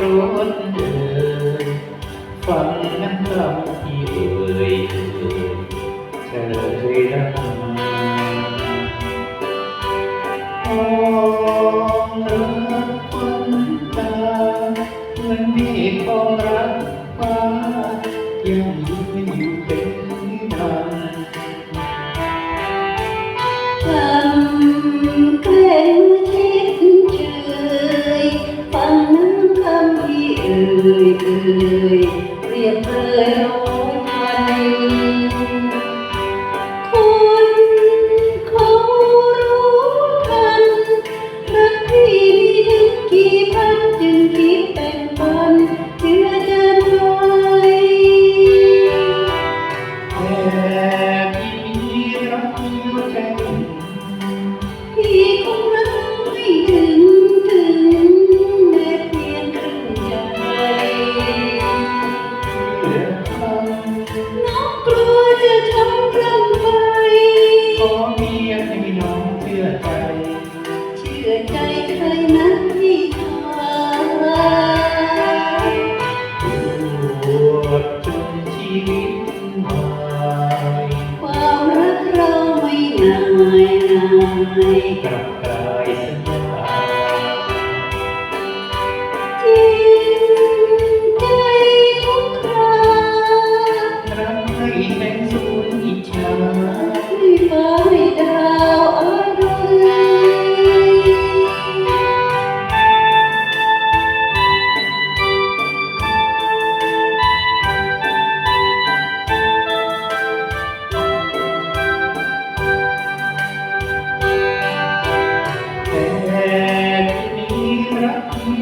ร้อนเอ่ยฝันนั้นลำที่เอ่ยเฉลยรักมาโอ้รักคนตามันมีความรักฟ้ายังอยู่อยู่เป็นนิรั ยเรียบเลยร้อยพันคนเขารู้ทันรักพี่มีถึงกี่พันจึงคิดแต่งปัน นายกลับกลายสัญญ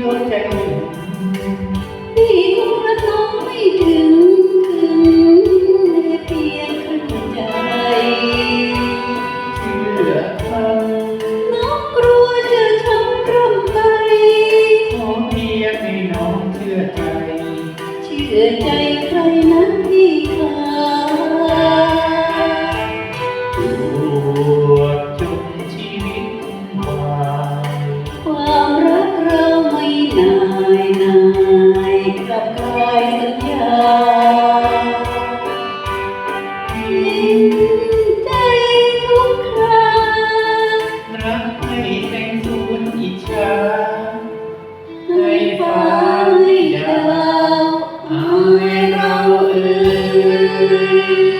หัวใจพี่คงรักน้องไม่ถึงถึงแม้เพียงครึ่งใจเชื่อคำน้องกลัวจะทำรำไปขอเพียงให้น้องเชื่อใจ เชื่อใจใครนั้นที่ขาา